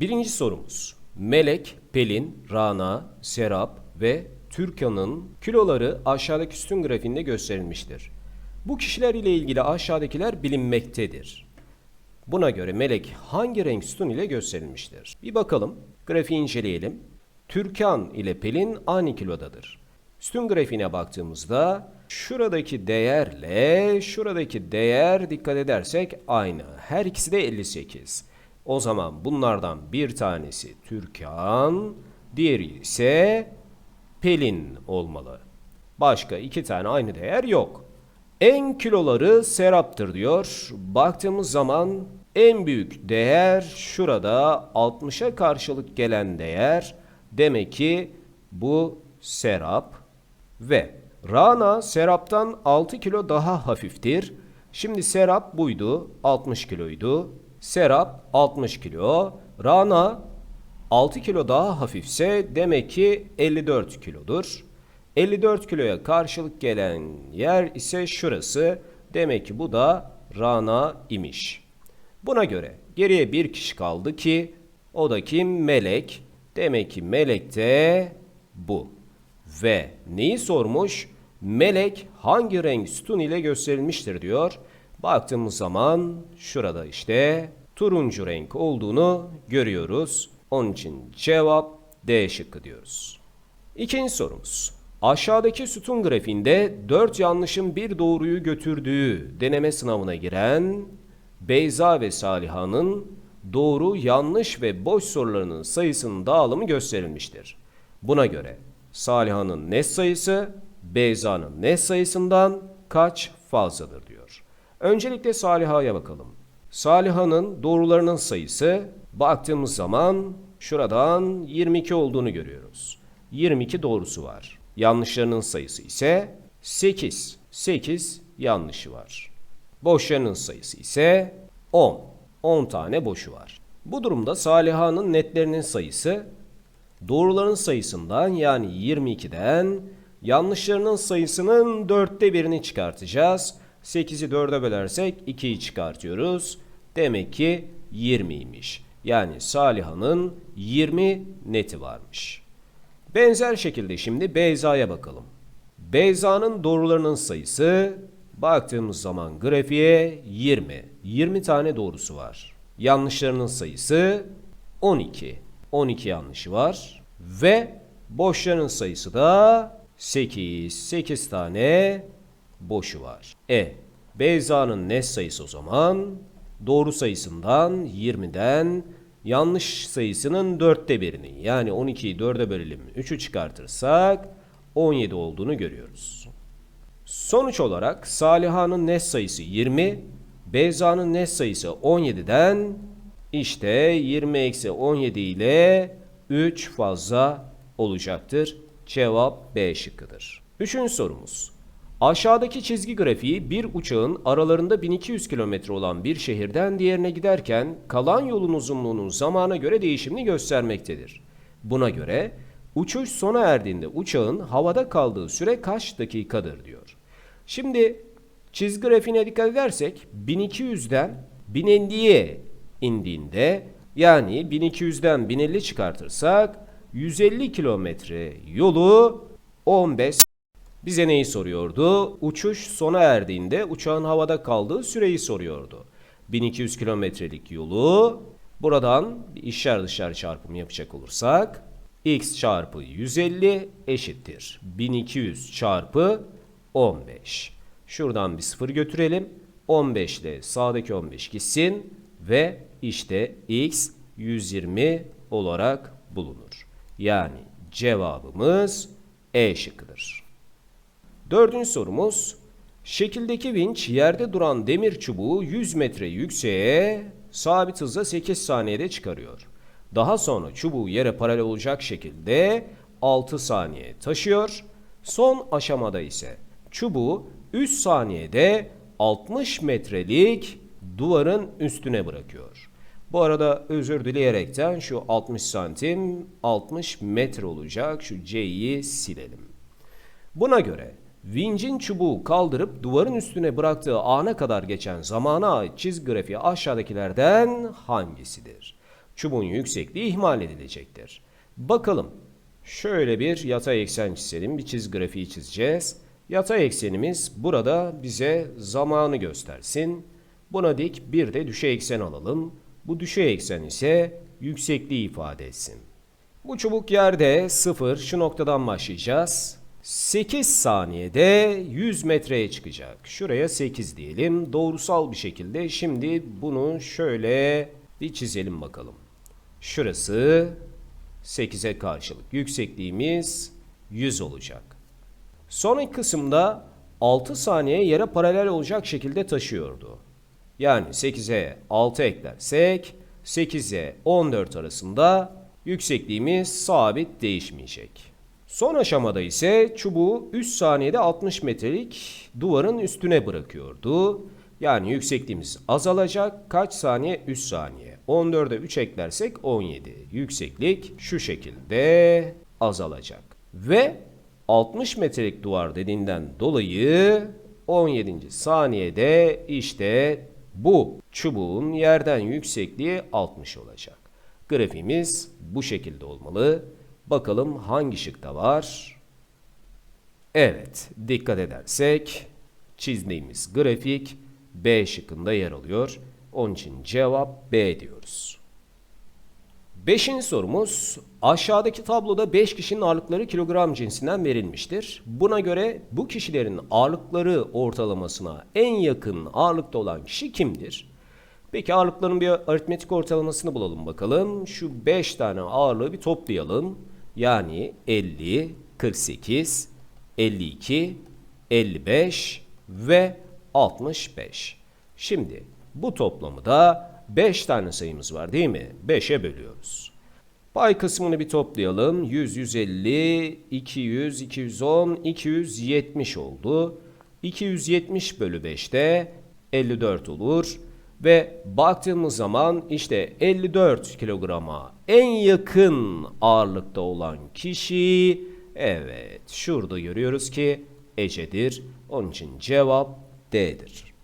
Birinci sorumuz. Melek, Pelin, Rana, Serap ve Türkan'ın kiloları aşağıdaki sütun grafiğinde gösterilmiştir. Bu kişiler ile ilgili aşağıdakiler bilinmektedir. Buna göre melek hangi renk sütun ile gösterilmiştir? Bir bakalım. Grafiği inceleyelim. Türkan ile Pelin aynı kilodadır. Sütun grafiğine baktığımızda şuradaki değerle şuradaki değer dikkat edersek aynı. Her ikisi de 58. O zaman bunlardan bir tanesi Türkan, diğeri ise Pelin olmalı. Başka iki tane aynı değer yok. En kiloları Serap'tır diyor. Baktığımız zaman en büyük değer şurada 60'a karşılık gelen değer. Demek ki bu Serap ve Rana Serap'tan 6 kilo daha hafiftir. Şimdi Serap buydu 60 kiloydu. Serap 60 kilo. Rana 6 kilo daha hafifse demek ki 54 kilodur. 54 kiloya karşılık gelen yer ise şurası. Demek ki bu da Rana imiş. Buna göre geriye bir kişi kaldı ki o da kim? Melek. Demek ki Melek de bu. Ve neyi sormuş? Melek hangi renk sütun ile gösterilmiştir diyor. Baktığımız zaman şurada işte turuncu renk olduğunu görüyoruz. Onun için cevap D şıkkı diyoruz. İkinci sorumuz. Aşağıdaki sütun grafiğinde 4 yanlışın bir doğruyu götürdüğü deneme sınavına giren Beyza ve Saliha'nın doğru, yanlış ve boş sorularının sayısının dağılımı gösterilmiştir. Buna göre Saliha'nın net sayısı Beyza'nın net sayısından kaç fazladır diyor. Öncelikle Saliha'ya bakalım. Saliha'nın doğrularının sayısı baktığımız zaman şuradan 22 olduğunu görüyoruz. 22 doğrusu var. Yanlışlarının sayısı ise 8. 8 yanlışı var. Boşlarının sayısı ise 10. 10 tane boşu var. Bu durumda Saliha'nın netlerinin sayısı doğruların sayısından yani 22'den yanlışlarının sayısının dörtte birini çıkartacağız. 8'i 4'e bölersek 2'yi çıkartıyoruz. Demek ki 20'ymiş. Yani Saliha'nın 20 neti varmış. Benzer şekilde şimdi Beyza'ya bakalım. Beyza'nın doğrularının sayısı baktığımız zaman grafiğe 20. 20 tane doğrusu var. Yanlışlarının sayısı 12. 12 yanlışı var. Ve boşlarının sayısı da 8. 8 tane boşu var. E, Beyza'nın net sayısı o zaman doğru sayısından 20'den yanlış sayısının dörtte birini yani 12'yi 4'e bölelim 3'ü çıkartırsak 17 olduğunu görüyoruz. Sonuç olarak Saliha'nın net sayısı 20, Beyza'nın net sayısı 17'den işte 20 eksi 17 ile 3 fazla olacaktır. Cevap B şıkkıdır. Üçüncü sorumuz. Aşağıdaki çizgi grafiği bir uçağın aralarında 1200 kilometre olan bir şehirden diğerine giderken kalan yolun uzunluğunun zamana göre değişimini göstermektedir. Buna göre uçuş sona erdiğinde uçağın havada kaldığı süre kaç dakikadır diyor. Şimdi çizgi grafiğine dikkat edersek 1200'den 1050'ye indiğinde yani 1200'den 1050 çıkartırsak 150 kilometre yolu 15 bize neyi soruyordu? Uçuş sona erdiğinde uçağın havada kaldığı süreyi soruyordu. 1200 kilometrelik yolu buradan bir içler dışarı çarpımı yapacak olursak x çarpı 150 eşittir. 1200 çarpı 15. Şuradan bir sıfır götürelim. 15 ile sağdaki 15 gitsin ve işte x 120 olarak bulunur. Yani cevabımız E şıkkıdır. Dördüncü sorumuz. Şekildeki vinç yerde duran demir çubuğu 100 metre yükseğe sabit hızla 8 saniyede çıkarıyor. Daha sonra çubuğu yere paralel olacak şekilde 6 saniye taşıyor. Son aşamada ise çubuğu 3 saniyede 60 metrelik duvarın üstüne bırakıyor. Bu arada özür dileyerekten şu 60 santim 60 metre olacak şu C'yi silelim. Buna göre vincin çubuğu kaldırıp duvarın üstüne bıraktığı ana kadar geçen zamana ait çizgi grafiği aşağıdakilerden hangisidir? Çubuğun yüksekliği ihmal edilecektir. Bakalım. Şöyle bir yatay eksen çizelim. Bir çiz grafiği çizeceğiz. Yatay eksenimiz burada bize zamanı göstersin. Buna dik bir de düşey eksen alalım. Bu düşey eksen ise yüksekliği ifade etsin. Bu çubuk yerde 0 şu noktadan başlayacağız. 8 saniyede 100 metreye çıkacak. Şuraya 8 diyelim. Doğrusal bir şekilde şimdi bunu şöyle bir çizelim bakalım. Şurası 8'e karşılık. Yüksekliğimiz 100 olacak. Sonraki kısımda 6 saniye yere paralel olacak şekilde taşıyordu. Yani 8'e 6 eklersek 8'e 14 arasında yüksekliğimiz sabit değişmeyecek. Son aşamada ise çubuğu 3 saniyede 60 metrelik duvarın üstüne bırakıyordu. Yani yüksekliğimiz azalacak. Kaç saniye? 3 saniye. 14'e 3 eklersek 17. Yükseklik şu şekilde azalacak. Ve 60 metrelik duvar dediğinden dolayı 17. saniyede işte bu çubuğun yerden yüksekliği 60 olacak. Grafiğimiz bu şekilde olmalı. Bakalım hangi şıkta var? Evet, dikkat edersek çizdiğimiz grafik B şıkkında yer alıyor. Onun için cevap B diyoruz. Beşinci sorumuz aşağıdaki tabloda 5 kişinin ağırlıkları kilogram cinsinden verilmiştir. Buna göre bu kişilerin ağırlıkları ortalamasına en yakın ağırlıkta olan kişi kimdir? Peki ağırlıkların bir aritmetik ortalamasını bulalım bakalım. Şu 5 tane ağırlığı bir toplayalım. Yani 50, 48, 52, 55 ve 65. Şimdi bu toplamı da 5 tane sayımız var değil mi? 5'e bölüyoruz. Pay kısmını bir toplayalım. 100, 150, 200, 210, 270 oldu. 270 bölü 5'te 54 olur. Ve baktığımız zaman işte 54 kilograma en yakın ağırlıkta olan kişi evet şurada görüyoruz ki Ece'dir. Onun için cevap D'dir.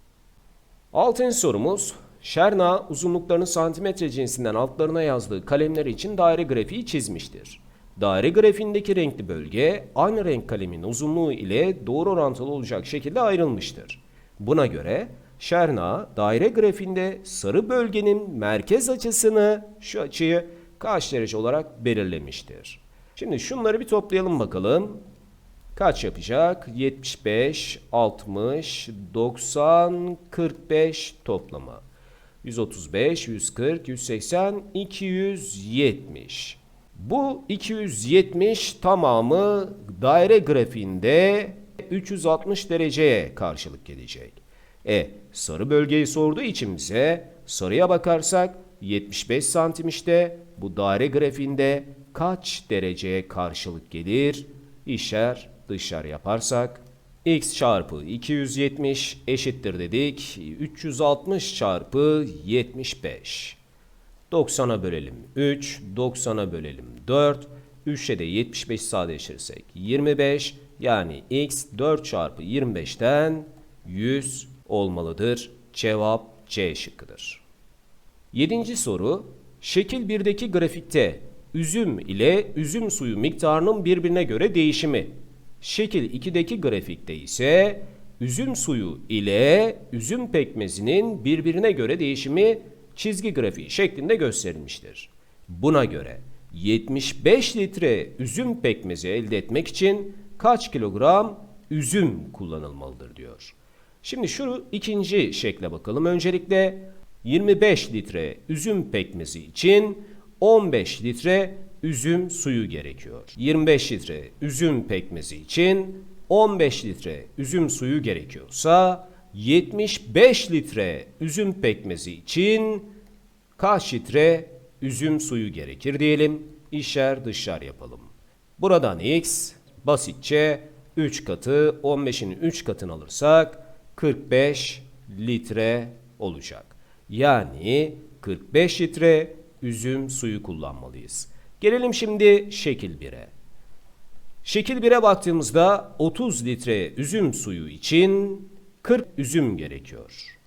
Altıncı sorumuz Şerna uzunluklarını santimetre cinsinden altlarına yazdığı kalemler için daire grafiği çizmiştir. Daire grafiğindeki renkli bölge aynı renk kalemin uzunluğu ile doğru orantılı olacak şekilde ayrılmıştır. Buna göre Şerna daire grafiğinde sarı bölgenin merkez açısını şu açıyı kaç derece olarak belirlemiştir. Şimdi şunları bir toplayalım bakalım. Kaç yapacak? 75, 60, 90, 45 toplamı. 135, 140, 180, 270. Bu 270 tamamı daire grafiğinde 360 dereceye karşılık gelecek. E sarı bölgeyi sorduğu için bize sarıya bakarsak 75 santim işte bu daire grafiğinde kaç dereceye karşılık gelir? İşer dışarı yaparsak x çarpı 270 eşittir dedik. 360 çarpı 75. 90'a bölelim 3, 90'a bölelim 4. 3'e de 75 sadeleştirirsek 25. Yani x 4 çarpı 25'ten 100 olmalıdır. Cevap C şıkkıdır. Yedinci soru. Şekil 1'deki grafikte üzüm ile üzüm suyu miktarının birbirine göre değişimi. Şekil 2'deki grafikte ise üzüm suyu ile üzüm pekmezinin birbirine göre değişimi çizgi grafiği şeklinde gösterilmiştir. Buna göre 75 litre üzüm pekmezi elde etmek için kaç kilogram üzüm kullanılmalıdır diyor. Şimdi şu ikinci şekle bakalım. Öncelikle 25 litre üzüm pekmezi için 15 litre üzüm suyu gerekiyor. 25 litre üzüm pekmezi için 15 litre üzüm suyu gerekiyorsa 75 litre üzüm pekmezi için kaç litre üzüm suyu gerekir diyelim. İşler dışlar yapalım. Buradan x basitçe 3 katı 15'in 3 katını alırsak 45 litre olacak. Yani 45 litre üzüm suyu kullanmalıyız. Gelelim şimdi şekil 1'e. Şekil 1'e baktığımızda 30 litre üzüm suyu için 40 üzüm gerekiyor.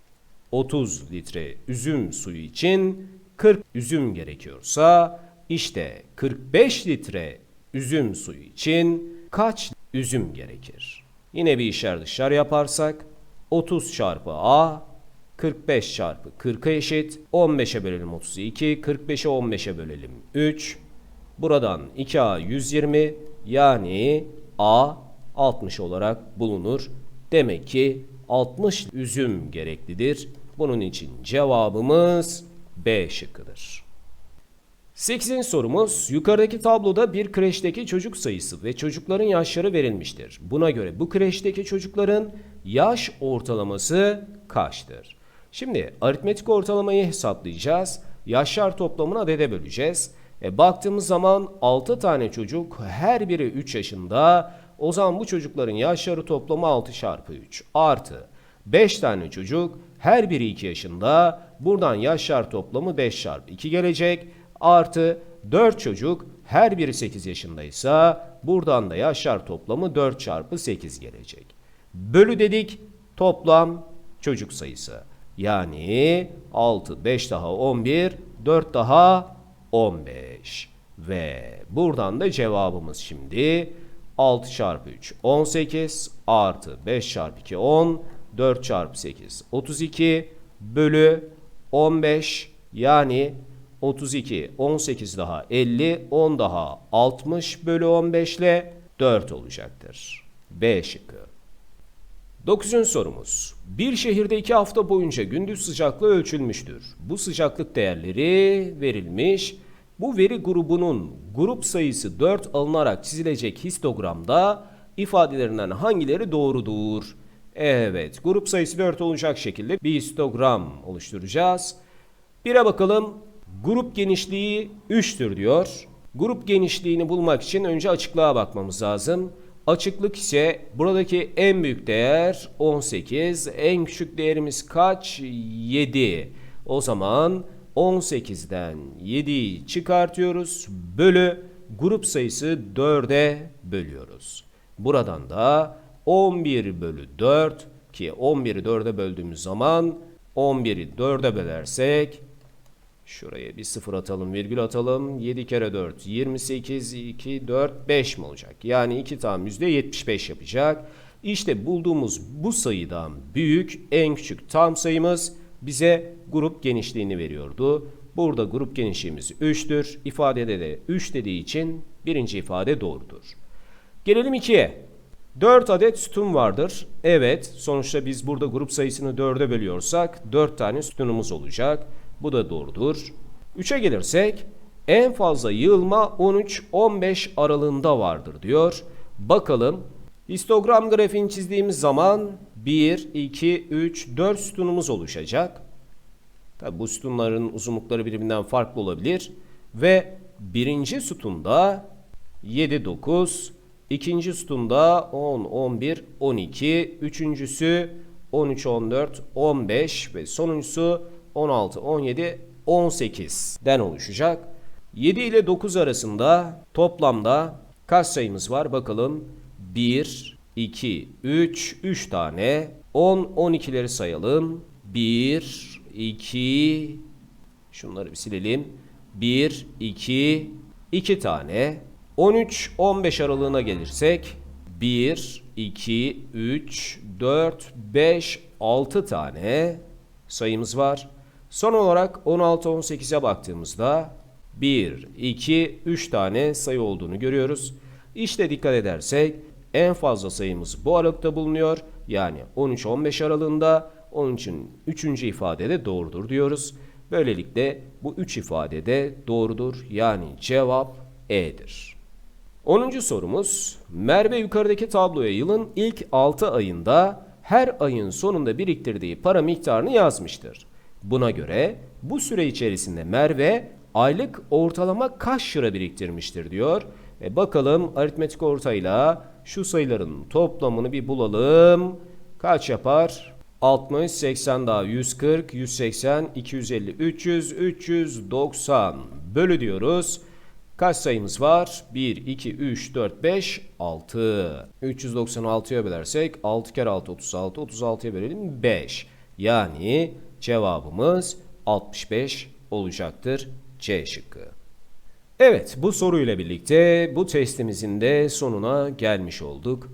30 litre üzüm suyu için 40 üzüm gerekiyorsa işte 45 litre üzüm suyu için kaç üzüm gerekir? Yine bir işler dışlar yaparsak 30 çarpı A 45 çarpı 40'a eşit. 15'e bölelim 32. 45'e 15'e bölelim 3. Buradan 2A 120 yani A 60 olarak bulunur. Demek ki 60 üzüm gereklidir. Bunun için cevabımız B şıkkıdır. 8. sorumuz yukarıdaki tabloda bir kreşteki çocuk sayısı ve çocukların yaşları verilmiştir. Buna göre bu kreşteki çocukların yaş ortalaması kaçtır? Şimdi aritmetik ortalamayı hesaplayacağız. Yaşlar toplamını adede böleceğiz. E, baktığımız zaman 6 tane çocuk her biri 3 yaşında. O zaman bu çocukların yaşları toplamı 6 çarpı 3 artı 5 tane çocuk her biri 2 yaşında. Buradan yaşlar toplamı 5 çarpı 2 gelecek. Artı 4 çocuk her biri 8 yaşındaysa buradan da yaşlar toplamı 4 çarpı 8 gelecek. Bölü dedik toplam çocuk sayısı. Yani 6, 5 daha 11, 4 daha 15. Ve buradan da cevabımız şimdi 6 çarpı 3 18 artı 5 çarpı 2 10 4 çarpı 8 32 bölü 15 yani 32 18 daha 50 10 daha 60 bölü 15 ile 4 olacaktır. B şıkkı. 9. sorumuz. Bir şehirde 2 hafta boyunca gündüz sıcaklığı ölçülmüştür. Bu sıcaklık değerleri verilmiş. Bu veri grubunun grup sayısı 4 alınarak çizilecek histogramda ifadelerinden hangileri doğrudur? Evet, grup sayısı 4 olacak şekilde bir histogram oluşturacağız. Bire bakalım. Grup genişliği 3'tür diyor. Grup genişliğini bulmak için önce açıklığa bakmamız lazım. Açıklık ise buradaki en büyük değer 18, en küçük değerimiz kaç? 7. O zaman 18'den 7'yi çıkartıyoruz. Bölü grup sayısı 4'e bölüyoruz. Buradan da 11 bölü 4 ki 11'i 4'e böldüğümüz zaman 11'i 4'e bölersek Şuraya bir sıfır atalım, virgül atalım. 7 kere 4, 28, 2, 4, 5 mi olacak? Yani 2 tam yüzde 75 yapacak. İşte bulduğumuz bu sayıdan büyük, en küçük tam sayımız bize grup genişliğini veriyordu. Burada grup genişliğimiz 3'tür. İfadede de 3 dediği için birinci ifade doğrudur. Gelelim 2'ye. 4 adet sütun vardır. Evet, sonuçta biz burada grup sayısını 4'e bölüyorsak 4 tane sütunumuz olacak. Bu da doğrudur. 3'e gelirsek en fazla yığılma 13-15 aralığında vardır diyor. Bakalım histogram grafiğini çizdiğimiz zaman 1, 2, 3, 4 sütunumuz oluşacak. Tabi bu sütunların uzunlukları birbirinden farklı olabilir. Ve birinci sütunda 7, 9, ikinci sütunda 10, 11, 12, üçüncüsü 13, 14, 15 ve sonuncusu 16, 17, 18'den oluşacak. 7 ile 9 arasında toplamda kaç sayımız var bakalım. 1, 2, 3, 3 tane. 10, 12'leri sayalım. 1, 2, şunları bir silelim. 1, 2, 2 tane. 13, 15 aralığına gelirsek 1, 2, 3, 4, 5, 6 tane sayımız var. Son olarak 16-18'e baktığımızda 1, 2, 3 tane sayı olduğunu görüyoruz. İşte dikkat edersek en fazla sayımız bu aralıkta bulunuyor. Yani 13-15 aralığında. Onun için 3. ifade de doğrudur diyoruz. Böylelikle bu 3 ifade de doğrudur. Yani cevap E'dir. 10. sorumuz Merve yukarıdaki tabloya yılın ilk 6 ayında her ayın sonunda biriktirdiği para miktarını yazmıştır. Buna göre bu süre içerisinde Merve aylık ortalama kaç lira biriktirmiştir diyor. E bakalım aritmetik ortayla şu sayıların toplamını bir bulalım. Kaç yapar? 60, 80 daha 140, 180, 250, 300, 390 bölü diyoruz. Kaç sayımız var? 1, 2, 3, 4, 5, 6. 396'ya bölersek 6 kere 6, 36. 36'ya bölelim 5. Yani Cevabımız 65 olacaktır. C şıkkı. Evet, bu soruyla birlikte bu testimizin de sonuna gelmiş olduk.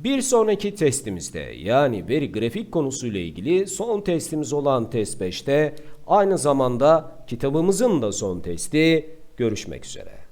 Bir sonraki testimizde yani veri grafik konusuyla ilgili son testimiz olan test 5'te aynı zamanda kitabımızın da son testi görüşmek üzere.